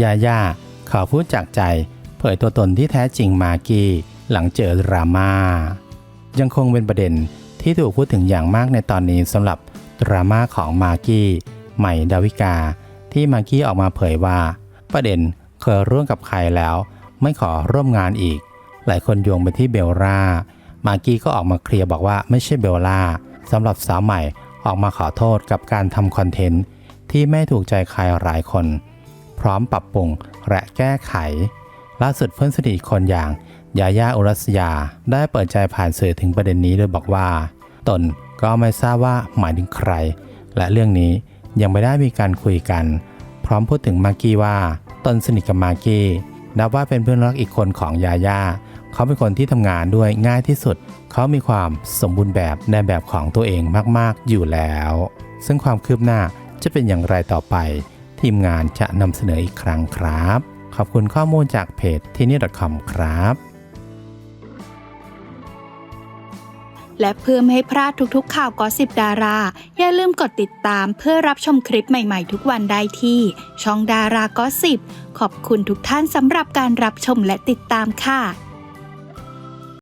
ยาย่าขอพูดจากใจเผยตัวตนที่แท้จริงมากี้หลังเจอดราม่ายังคงเป็นประเด็นที่ถูกพูดถึงอย่างมากในตอนนี้สำหรับดราม่าของมากี้ใหม่ดาวิกา ที่มากี้ออกมาเผยว่า ประเด็นเคยร่วมกับใครแล้ว ไม่ขอร่วมงานอีก หลายคนโยงไปที่เบลล่ามากี้ก็ออกมาเคลียร์บอกว่าไม่ใช่เบลล่าสำหรับสาวใหม่ออกมาขอโทษกับการทำคอนเทนต์ที่ไม่ถูกใจใครหลายคน พร้อมปรับปรุงและแก้ไข ล่าสุดเพื่อนสนิทคนอย่างยาย่าอุรัสยา ได้เปิดใจผ่านสื่อถึงประเด็นนี้โดยบอกว่า ตนก็ไม่ทราบว่าหมายถึงใคร และเรื่องนี้ยังไม่ได้มีการคุยกัน พร้อมพูดถึงมากกี้ว่า ตนสนิทกับมากกี้นับว่าเป็นเพื่อนรักอีกคนของยาย่าเขาเป็นคนที่ทำงานด้วยง่ายที่สุด เขามีความสมบูรณ์แบบในแบบของตัวเองมากๆอยู่แล้ว ซึ่งความคืบหน้าจะเป็นอย่างไรต่อไป ทีมงานจะนำเสนออีกครั้งครับ ขอบคุณข้อมูลจากเพจที่นี่ .com ครับ และเพื่อไม่ให้พลาดทุกๆ ข่าวกอสิบดารา อย่าลืมกดติดตามเพื่อรับชมคลิปใหม่ๆ ทุกวันได้ที่ ช่องดารากอสิบขอบคุณทุกท่านสำหรับการรับชมและติดตามค่ะ